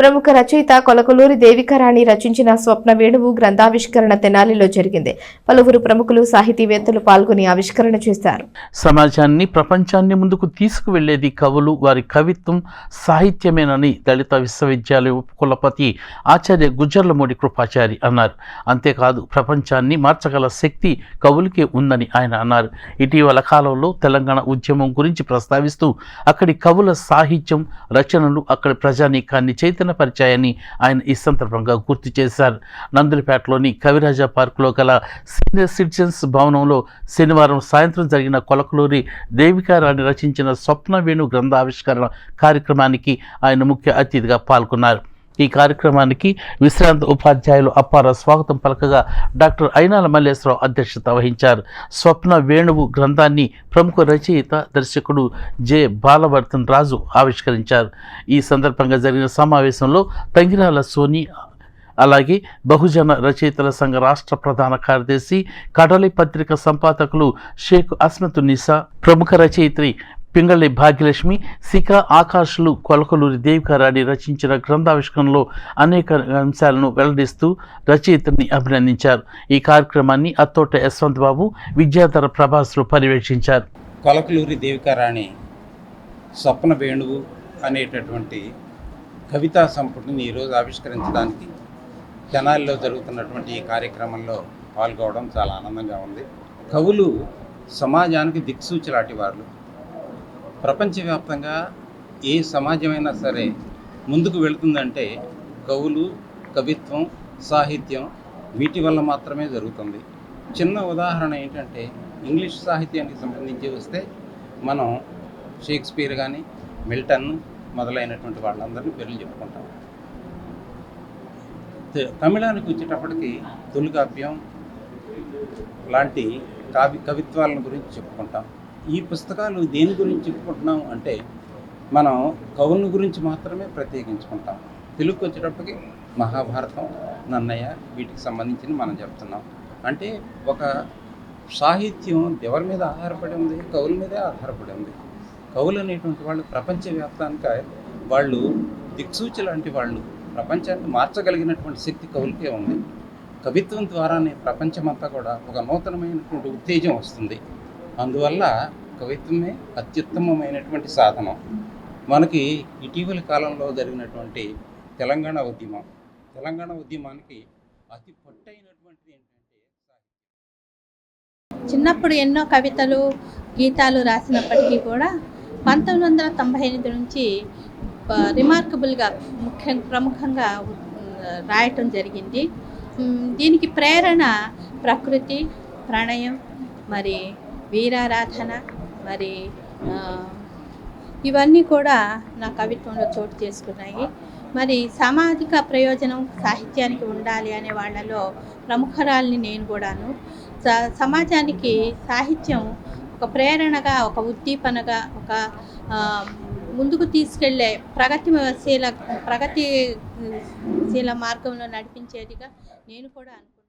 ప్రముఖ రచయిత కొలకలూరి దేవికారాణి రచించిన స్వప్న వేణువు గ్రంథావిష్కరణ తెనాలిలో జరిగింది. పలువురు ప్రముఖులు సాహితీవేత్తలు పాల్గొని ఆవిష్కరణ చేశారు. సమాజాన్ని ప్రపంచాన్ని ముందుకు తీసుకువెళ్ళేది కవులు వారి కవిత్వం సాహిత్యమేనని దళిత విశ్వవిద్యాలయ కులపతి ఆచార్య గుజ్జర్లమూడి కృపాచారి అన్నారు. అంతేకాదు ప్రపంచాన్ని మార్చగల శక్తి కవులకే ఉందని ఆయన అన్నారు. ఇటీవల కాలంలో తెలంగాణ ఉద్యమం గురించి ప్రస్తావిస్తూ అక్కడి కవుల సాహిత్యం రచనలు అక్కడి ప్రజానీకాన్ని చైతన్యపరిచాయని ఆయన ఈ సందర్భంగా గుర్తు చేశారు. నందులపేటలోని కవిరాజా పార్కులో గల సీనియర్ సిటిజన్స్ భవనంలో శనివారం సాయంత్రం జరిగిన కొలకలూరి దేవికారాణి రచించిన స్వప్న వేణు గ్రంథావిష్కరణ కార్యక్రమానికి ఆయన ముఖ్య అతిథిగా పాల్గొన్నారు. ఈ కార్యక్రమానికి విశ్రాంత ఉపాధ్యాయులు అప్పార స్వాగతం పలకగా డాక్టర్ అయినాల మల్లేశ్వరరావు అధ్యక్షత వహించారు. స్వప్న వేణువు గ్రంథాన్ని ప్రముఖ రచయిత దర్శకుడు జె. బాలవర్ధన్ రాజు ఆవిష్కరించారు. ఈ సందర్భంగా జరిగిన సమావేశంలో తంగిరాల సోని అలాగే బహుజన రచయితల సంఘ రాష్ట్ర ప్రధాన కార్యదర్శి కడలి పత్రిక సంపాదకులు షేక్ అస్మతునిసా ప్రముఖ రచయిత్రి పింగళి భాగ్యలక్ష్మి శిఖ ఆకాశులు కొలకలూరి దేవికారాణి రచించిన గ్రంథావిష్కరణలో అనేక అంశాలను వెల్లడిస్తూ రచయితని అభినందించారు. ఈ కార్యక్రమాన్ని అత్తోట యశ్వంత్ బాబు విద్యాధర ప్రభాస్లు పర్యవేక్షించారు. కొలకలూరి దేవికారాణి స్వప్న వేణువు అనేటటువంటి కవితా సంపుటిని ఈరోజు ఆవిష్కరించడానికి జనాల్లో జరుగుతున్నటువంటి ఈ కార్యక్రమంలో పాల్గొవడం చాలా ఆనందంగా ఉంది. కవులు సమాజానికి దిక్సూచి లాంటి వారు. ప్రపంచవ్యాప్తంగా ఏ సమాజమైనా సరే ముందుకు వెళుతుందంటే కవులు కవిత్వం సాహిత్యం వీటి వల్ల మాత్రమే జరుగుతుంది. చిన్న ఉదాహరణ ఏంటంటే ఇంగ్లీష్ సాహిత్యానికి సంబంధించి వస్తే మనం షేక్స్పియర్ కానీ మిల్టన్ మొదలైనటువంటి వాళ్ళందరినీ పేర్లు చెప్పుకుంటాం. తమిళానికి వచ్చేటప్పటికి తొలికావ్యం లాంటి కావి కవిత్వాలను గురించి చెప్పుకుంటాం. ఈ పుస్తకాలు దేని గురించి చెప్పుకుంటున్నాం అంటే మనం కవుల గురించి మాత్రమే ప్రత్యేకించుకుంటాం. తెలుగుకి వచ్చేటప్పటికి మహాభారతం నన్నయ్య వీటికి సంబంధించిన మనం చెప్తున్నాం. అంటే ఒక సాహిత్యం ఎవరి మీద ఆధారపడి ఉంది? కవుల మీదే ఆధారపడి ఉంది. కవులు అనేటువంటి వాళ్ళు ప్రపంచవ్యాప్తానిక వాళ్ళు దిక్సూచి లాంటి వాళ్ళు. ప్రపంచాన్ని మార్చగలిగినటువంటి శక్తి కవులకే ఉంది. కవిత్వం ద్వారానే ప్రపంచమంతా కూడా ఒక నూతనమైనటువంటి ఉత్తేజం వస్తుంది. అందువల్ల కవిత్వమే అత్యుత్తమమైనటువంటి సాధనం. మనకి ఇటీవలి కాలంలో జరిగినటువంటి తెలంగాణ ఉద్యమం. తెలంగాణ ఉద్యమానికి అతి పొట్టైనటువంటిది ఏంటంటే చిన్నప్పుడు ఎన్నో కవితలు గీతాలు రాసినప్పటికీ కూడా పంతొమ్మిది వందల తొంభై ఎనిమిది నుంచి రిమార్కబుల్గా ముఖ్య ప్రముఖంగా రాయటం జరిగింది. దీనికి ప్రేరణ ప్రకృతి ప్రణయం మరి వీరారాధన మరి ఇవన్నీ కూడా నా కవిత్వంలో చోటు చేసుకున్నాయి. మరి సామాజిక ప్రయోజనం సాహిత్యానికి ఉండాలి అనే వాళ్ళలో ప్రముఖరాల్ని నేను కూడాను. స- సమాజానికి సాహిత్యం ఒక ప్రేరణగా ఒక ఉద్దీపనగా ఒక ముందుకు తీసుకెళ్ళే ప్రగతిశీల ప్రగతిశీల మార్గంలో నడిపించేదిగా నేను కూడా అనుకుంటున్నాను.